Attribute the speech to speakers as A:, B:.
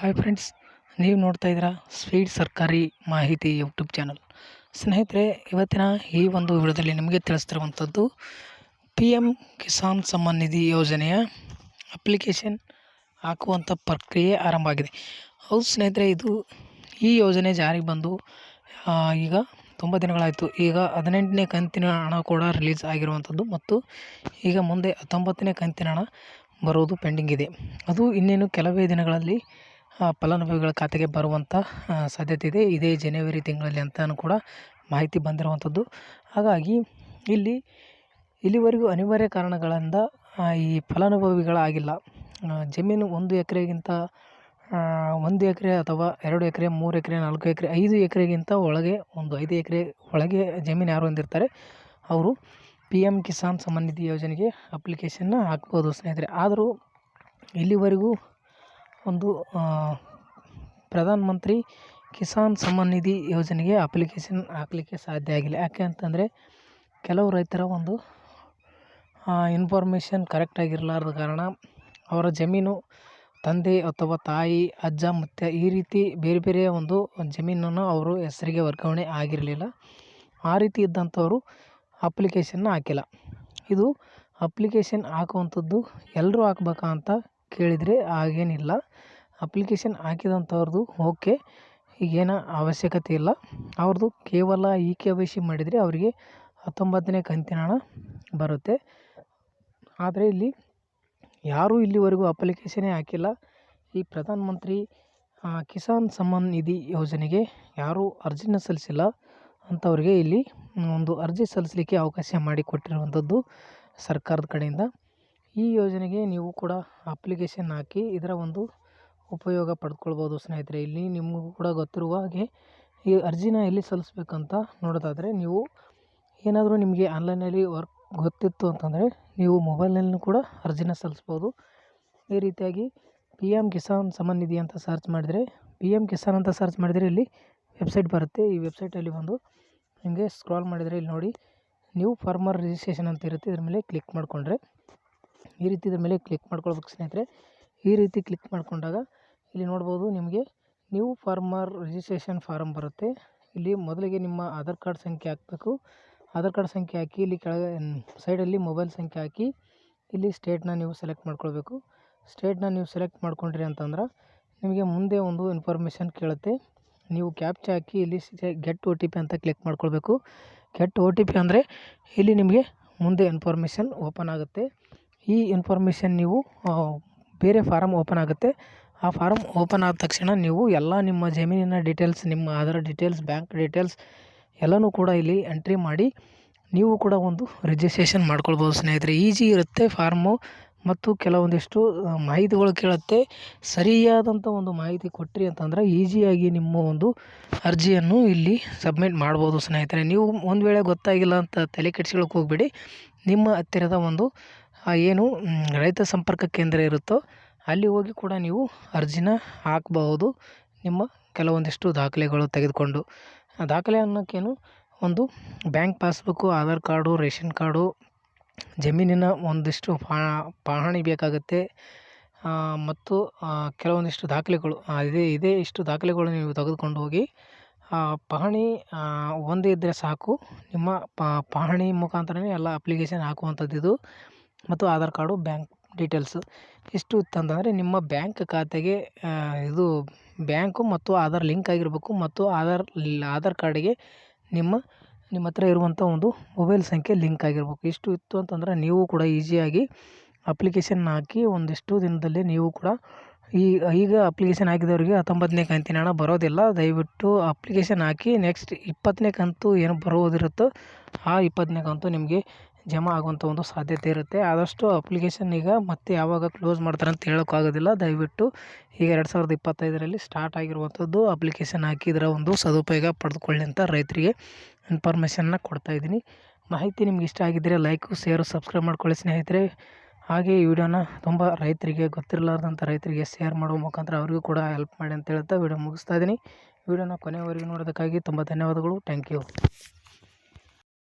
A: Hi friends ನೀವು ನೋಡ್ತಾ ಇದ್ದೀರಾ ಸ್ವೀಟ್ ಸರ್ಕಾರಿ ಮಾಹಿತಿ ಯೂಟ್ಯೂಬ್ ಚಾನಲ್ ಸ್ನೇಹಿತರೆ, ಇವತ್ತಿನ ಈ ಒಂದು ವಿಡಿಯೋದಲ್ಲಿ ನಿಮಗೆ ತಿಳಿಸ್ತಿರುವಂಥದ್ದು ಪಿ ಎಂ ಕಿಸಾನ್ ಸಮ್ಮಾನ್ ನಿಧಿ ಯೋಜನೆಯ ಅಪ್ಲಿಕೇಶನ್ ಹಾಕುವಂಥ ಪ್ರಕ್ರಿಯೆ ಆರಂಭ ಆಗಿದೆ. ಹೌದು ಸ್ನೇಹಿತರೆ, ಇದು ಈ ಯೋಜನೆ ಜಾರಿಗೆ ಬಂದು ಈಗ ತುಂಬ ದಿನಗಳಾಯಿತು. ಈಗ ಹದಿನೆಂಟನೇ ಕಂತಿನ ಹಣ ಕೂಡ ರಿಲೀಸ್ ಆಗಿರುವಂಥದ್ದು ಮತ್ತು ಈಗ ಮುಂದೆ ಹತ್ತೊಂಬತ್ತನೇ ಕಂತಿನ ಹಣ ಬರೋದು ಪೆಂಡಿಂಗ್ ಇದೆ. ಅದು ಇನ್ನೇನು ಕೆಲವೇ ದಿನಗಳಲ್ಲಿ ಫಲಾನುಭವಿಗಳ ಖಾತೆಗೆ ಬರುವಂಥ ಸಾಧ್ಯತೆ ಇದೆ. ಇದೇ ಜನವರಿ ತಿಂಗಳಲ್ಲಿ ಅಂತಲೂ ಕೂಡ ಮಾಹಿತಿ ಬಂದಿರುವಂಥದ್ದು ಹಾಗಾಗಿ ಇಲ್ಲಿ, ಇಲ್ಲಿವರೆಗೂ ಅನಿವಾರ್ಯ ಕಾರಣಗಳಿಂದ ಈ ಫಲಾನುಭವಿಗಳಾಗಿಲ್ಲ ಜಮೀನು ಒಂದು ಎಕರೆಗಿಂತ ಒಂದು ಎಕರೆ ಅಥವಾ ಎರಡು ಎಕರೆ, ಮೂರು ಎಕರೆ, ನಾಲ್ಕು ಎಕರೆ, ಐದು ಎಕರೆಗಿಂತ ಒಳಗೆ, ಒಂದು ಐದು ಎಕರೆ ಒಳಗೆ ಜಮೀನು ಯಾರು ಹೊಂದಿರ್ತಾರೆ, ಅವರು ಪಿ ಎಂ ಕಿಸಾನ್ ಸಮ್ಮಾನ್ ನಿಧಿ ಯೋಜನೆಗೆ ಅಪ್ಲಿಕೇಶನ್ನ ಹಾಕ್ಬೋದು ಸ್ನೇಹಿತರೆ. ಆದರೂ ಇಲ್ಲಿವರೆಗೂ ಒಂದು ಪ್ರಧಾನ ಮಂತ್ರಿ ಕಿಸಾನ್ ಸಮ್ಮಾನ್ ನಿಧಿ ಯೋಜನೆಗೆ ಅಪ್ಲಿಕೇಶನ್ ಹಾಕಲಿಕ್ಕೆ ಸಾಧ್ಯ ಆಗಿಲ್ಲ. ಯಾಕೆ ಅಂತಂದರೆ, ಕೆಲವು ರೈತರ ಒಂದು ಇನ್ಫಾರ್ಮೇಷನ್ ಕರೆಕ್ಟಾಗಿರಲಾರದ ಕಾರಣ ಅವರ ಜಮೀನು ತಂದೆ ಅಥವಾ ತಾಯಿ, ಅಜ್ಜ, ಮುತ್ಯ ಈ ರೀತಿ ಬೇರೆ ಬೇರೆ ಒಂದು ಜಮೀನನ್ನು ಅವರು ಹೆಸರಿಗೆ ವರ್ಗಾವಣೆ ಆಗಿರಲಿಲ್ಲ. ಆ ರೀತಿ ಇದ್ದಂಥವರು ಅಪ್ಲಿಕೇಶನ್ನ ಹಾಕಿಲ್ಲ. ಇದು ಅಪ್ಲಿಕೇಶನ್ ಹಾಕುವಂಥದ್ದು ಎಲ್ಲರೂ ಹಾಕ್ಬೇಕಾ ಅಂತ ಕೇಳಿದರೆ ಹಾಗೇನಿಲ್ಲ ಅಪ್ಲಿಕೇಶನ್ ಹಾಕಿದಂಥವ್ರದ್ದು ಓಕೆ, ಈಗೇನು ಅವಶ್ಯಕತೆ ಇಲ್ಲ. ಅವ್ರದ್ದು ಕೇವಲ ಇ ಕೆ ವೈ ಸಿ ಮಾಡಿದರೆ ಅವರಿಗೆ ಹತ್ತೊಂಬತ್ತನೇ ಕಂತಿನ ಹಣ ಬರುತ್ತೆ. ಆದರೆ ಇಲ್ಲಿ ಯಾರೂ ಇಲ್ಲಿವರೆಗೂ ಅಪ್ಲಿಕೇಶನೇ ಹಾಕಿಲ್ಲ. ಈ ಪ್ರಧಾನ ಮಂತ್ರಿ ಕಿಸಾನ್ ಸಮ್ಮಾನ್ ನಿಧಿ ಯೋಜನೆಗೆ ಯಾರೂ ಅರ್ಜಿನ ಸಲ್ಲಿಸಿಲ್ಲ ಅಂಥವ್ರಿಗೆ ಇಲ್ಲಿ ಒಂದು ಅರ್ಜಿ ಸಲ್ಲಿಸಲಿಕ್ಕೆ ಅವಕಾಶ ಮಾಡಿಕೊಟ್ಟಿರುವಂಥದ್ದು ಸರ್ಕಾರದ ಕಡೆಯಿಂದ. ಈ ಯೋಜನೆಗೆ ನೀವು ಕೂಡ ಅಪ್ಲಿಕೇಶನ್ ಹಾಕಿ ಇದರ ಒಂದು ಉಪಯೋಗ ಪಡ್ಕೊಳ್ಬೋದು ಸ್ನೇಹಿತರೆ. ಇಲ್ಲಿ ನಿಮಗೂ ಕೂಡ ಗೊತ್ತಿರುವ ಹಾಗೆ ಈ ಅರ್ಜಿನ ಎಲ್ಲಿ ಸಲ್ಲಿಸ್ಬೇಕಂತ ನೋಡೋದಾದರೆ ನೀವು ಏನಾದರೂ ನಿಮಗೆ ಆನ್ಲೈನಲ್ಲಿ ವರ್ಕ್ ಗೊತ್ತಿತ್ತು ಅಂತಂದರೆ ನೀವು ಮೊಬೈಲ್ನಲ್ಲೂ ಕೂಡ ಅರ್ಜಿನ ಸಲ್ಲಿಸ್ಬೋದು. ಈ ರೀತಿಯಾಗಿ ಪಿ ಎಂ ಕಿಸಾನ್ ಸಮ್ಮಾನ್ ನಿಧಿ ಅಂತ ಸರ್ಚ್ ಮಾಡಿದರೆ ಪಿ ಎಂ ಕಿಸಾನ್ ಅಂತ ಸರ್ಚ್ ಮಾಡಿದರೆ ಇಲ್ಲಿ ವೆಬ್ಸೈಟ್ ಬರುತ್ತೆ. ಈ ವೆಬ್ಸೈಟಲ್ಲಿ ಬಂದು ನಿಮಗೆ ಸ್ಕ್ರಾಲ್ ಮಾಡಿದರೆ ಇಲ್ಲಿ ನೋಡಿ ನ್ಯೂ ಫಾರ್ಮರ್ ರಿಜಿಸ್ಟ್ರೇಷನ್ ಅಂತ ಇರುತ್ತೆ. ಇದ್ರ ಮೇಲೆ ಕ್ಲಿಕ್ ಮಾಡಿಕೊಂಡ್ರೆ ಈ ರೀತಿ ಇದ್ರ ಮೇಲೆ ಕ್ಲಿಕ್ ಮಾಡ್ಕೊಳ್ಬೇಕು ಸ್ನೇಹಿತರೆ. ಈ ರೀತಿ ಕ್ಲಿಕ್ ಮಾಡಿಕೊಂಡಾಗ ಇಲ್ಲಿ ನೋಡ್ಬೋದು ನಿಮಗೆ ನ್ಯೂ ಫಾರ್ಮರ್ ರಿಜಿಸ್ಟ್ರೇಷನ್ ಫಾರಮ್ ಬರುತ್ತೆ. ಇಲ್ಲಿ ಮೊದಲಿಗೆ ನಿಮ್ಮ ಆಧಾರ್ ಕಾರ್ಡ್ ಸಂಖ್ಯೆ ಹಾಕಬೇಕು. ಆಧಾರ್ ಕಾರ್ಡ್ ಸಂಖ್ಯೆ ಹಾಕಿ ಇಲ್ಲಿ ಕೆಳಗೆ ಸೈಡಲ್ಲಿ ಮೊಬೈಲ್ ಸಂಖ್ಯೆ ಹಾಕಿ ಇಲ್ಲಿ ಸ್ಟೇಟ್ನ ನೀವು ಸೆಲೆಕ್ಟ್ ಮಾಡ್ಕೊಳ್ಬೇಕು. ಸ್ಟೇಟ್ನ ನೀವು ಸೆಲೆಕ್ಟ್ ಮಾಡ್ಕೊಂಡ್ರಿ ಅಂತಂದ್ರೆ ನಿಮಗೆ ಮುಂದೆ ಒಂದು ಇನ್ಫಾರ್ಮೇಷನ್ ಕೇಳುತ್ತೆ. ನೀವು ಕ್ಯಾಪ್ಚ ಹಾಕಿ ಇಲ್ಲಿ ಗೆಟ್ ಒ ಟಿ ಪಿ ಅಂತ ಕ್ಲಿಕ್ ಮಾಡ್ಕೊಳ್ಬೇಕು. ಗೆಟ್ ಒ ಟಿ ಪಿ ಅಂದರೆ ಇಲ್ಲಿ ನಿಮಗೆ ಮುಂದೆ ಇನ್ಫಾರ್ಮೇಷನ್ ಓಪನ್ ಆಗುತ್ತೆ. ಈ ಇನ್ಫಾರ್ಮೇಷನ್ ನೀವು ಬೇರೆ ಫಾರಮ್ ಓಪನ್ ಆಗುತ್ತೆ. ಆ ಫಾರಮ್ ಓಪನ್ ಆದ ತಕ್ಷಣ ನೀವು ಎಲ್ಲ ನಿಮ್ಮ ಜಮೀನಿನ ಡೀಟೇಲ್ಸ್ ನಿಮ್ಮ ಆಧಾರ್ ಡೀಟೇಲ್ಸ್ ಬ್ಯಾಂಕ್ ಡೀಟೇಲ್ಸ್ ಎಲ್ಲನೂ ಕೂಡ ಇಲ್ಲಿ ಎಂಟ್ರಿ ಮಾಡಿ ನೀವು ಕೂಡ ಒಂದು ರಿಜಿಸ್ಟ್ರೇಷನ್ ಮಾಡ್ಕೊಳ್ಬೋದು ಸ್ನೇಹಿತರೆ. ಈಜಿ ಇರುತ್ತೆ ಫಾರ್ಮು ಮತ್ತು ಕೆಲವೊಂದಿಷ್ಟು ಮಾಹಿತಿಗಳು ಕೇಳುತ್ತೆ. ಸರಿಯಾದಂಥ ಒಂದು ಮಾಹಿತಿ ಕೊಟ್ರಿ ಅಂತಂದ್ರೆ ಈಜಿಯಾಗಿ ನಿಮ್ಮ ಒಂದು ಅರ್ಜಿಯನ್ನು ಇಲ್ಲಿ ಸಬ್ಮಿಟ್ ಮಾಡ್ಬೋದು ಸ್ನೇಹಿತರೆ. ನೀವು ಒಂದು ವೇಳೆ ಗೊತ್ತಾಗಿಲ್ಲ ಅಂತ ತಲೆ ಕೆಡಿಸ್ಕೊಳಕ್ಕೆ ಹೋಗಬೇಡಿ. ನಿಮ್ಮ ಹತ್ತಿರದ ಒಂದು ಏನು ರೈತ ಸಂಪರ್ಕ ಕೇಂದ್ರ ಇರುತ್ತೋ ಅಲ್ಲಿ ಹೋಗಿ ಕೂಡ ನೀವು ಅರ್ಜಿನ ಹಾಕಬಹುದು. ನಿಮ್ಮ ಕೆಲವೊಂದಿಷ್ಟು ದಾಖಲೆಗಳು ತೆಗೆದುಕೊಂಡು. ಆ ದಾಖಲೆ ಅನ್ನೋಕ್ಕೇನು? ಒಂದು bank passbook, Aadhaar card, ration card, ಜಮೀನಿನ ಒಂದಿಷ್ಟು ಪಹಣಿ ಬೇಕಾಗುತ್ತೆ. ಮತ್ತು ಕೆಲವೊಂದಿಷ್ಟು ದಾಖಲೆಗಳು ಇದೇ ಇದೇ ಇಷ್ಟು ದಾಖಲೆಗಳು ನೀವು ತೆಗೆದುಕೊಂಡು ಹೋಗಿ ಪಹಣಿ ಒಂದೇ ಇದ್ದರೆ ಸಾಕು. ನಿಮ್ಮ ಪಹಣಿ ಮುಖಾಂತರನೇ ಎಲ್ಲ ಅಪ್ಲಿಕೇಶನ್ ಹಾಕುವಂಥದ್ದು ಮತ್ತು ಆಧಾರ್ ಕಾರ್ಡು, ಬ್ಯಾಂಕ್ ಡೀಟೇಲ್ಸು. ಇಷ್ಟು ಇತ್ತಂತಂದರೆ ನಿಮ್ಮ ಬ್ಯಾಂಕ್ ಖಾತೆಗೆ ಇದು ಬ್ಯಾಂಕು ಮತ್ತು ಆಧಾರ್ ಲಿಂಕ್ ಆಗಿರಬೇಕು ಮತ್ತು ಆಧಾರ್ ಆಧಾರ್ ಕಾರ್ಡಿಗೆ ನಿಮ್ಮ ನಿಮ್ಮ ಹತ್ರ ಇರುವಂಥ ಒಂದು ಮೊಬೈಲ್ ಸಂಖ್ಯೆ ಲಿಂಕ್ ಆಗಿರಬೇಕು. ಇಷ್ಟು ಇತ್ತು ಅಂತಂದ್ರೆ ನೀವು ಕೂಡ ಈಸಿಯಾಗಿ ಅಪ್ಲಿಕೇಶನ್ ಹಾಕಿ ಒಂದಿಷ್ಟು ದಿನದಲ್ಲಿ ನೀವು ಕೂಡ ಈ, ಈಗ ಅಪ್ಲಿಕೇಶನ್ ಹಾಕಿದವರಿಗೆ ಹತ್ತೊಂಬತ್ತನೇ ಕಂತಿನ ಹಣ ಬರೋದಿಲ್ಲ. ದಯವಿಟ್ಟು ಅಪ್ಲಿಕೇಶನ್ ಹಾಕಿ ನೆಕ್ಸ್ಟ್ ಇಪ್ಪತ್ತನೇ ಕಂತು ಏನು ಬರೋದಿರುತ್ತೋ ಆ ಇಪ್ಪತ್ತನೇ ಕಂತು ನಿಮಗೆ ಜಮಾ ಆಗುವಂಥ ಒಂದು ಸಾಧ್ಯತೆ ಇರುತ್ತೆ. ಆದಷ್ಟು ಅಪ್ಲಿಕೇಶನ್ ಈಗ ಮತ್ತೆ ಯಾವಾಗ ಕ್ಲೋಸ್ ಮಾಡ್ತಾರೆ ಅಂತ ಹೇಳೋಕ್ಕಾಗೋದಿಲ್ಲ ದಯವಿಟ್ಟು ಈಗ ಎರಡು ಸಾವಿರದ ಇಪ್ಪತ್ತೈದರಲ್ಲಿ ಸ್ಟಾರ್ಟ್ ಆಗಿರುವಂಥದ್ದು ಅಪ್ಲಿಕೇಶನ್ ಹಾಕಿದ್ರೆ ಒಂದು ಸದುಪಯೋಗ ಪಡೆದುಕೊಳ್ಳಿ ಅಂತ ರೈತರಿಗೆ ಇನ್ಫಾರ್ಮೇಷನ್ನ ಕೊಡ್ತಾ ಇದ್ದೀನಿ. ಮಾಹಿತಿ ನಿಮ್ಗೆ ಇಷ್ಟ ಆಗಿದ್ದರೆ ಲೈಕು ಶೇರು ಸಬ್ಸ್ಕ್ರೈಬ್ ಮಾಡ್ಕೊಳ್ಳಿ ಸ್ನೇಹಿತರೆ. ಹಾಗೆ ಈ ವಿಡಿಯೋನ ತುಂಬ ರೈತರಿಗೆ ಗೊತ್ತಿರಲಾರ್ದಂಥ ರೈತರಿಗೆ ಶೇರ್ ಮಾಡುವ ಮುಖಾಂತರ ಅವರಿಗೂ ಕೂಡ ಹೆಲ್ಪ್ ಮಾಡಿ ಅಂತ ಹೇಳ್ತಾ ವಿಡಿಯೋ ಮುಗಿಸ್ತಾ ಇದ್ದೀನಿ. ವಿಡಿಯೋನ ಕೊನೆವರೆಗೂ ನೋಡೋದಕ್ಕಾಗಿ ತುಂಬ ಧನ್ಯವಾದಗಳು. Thank you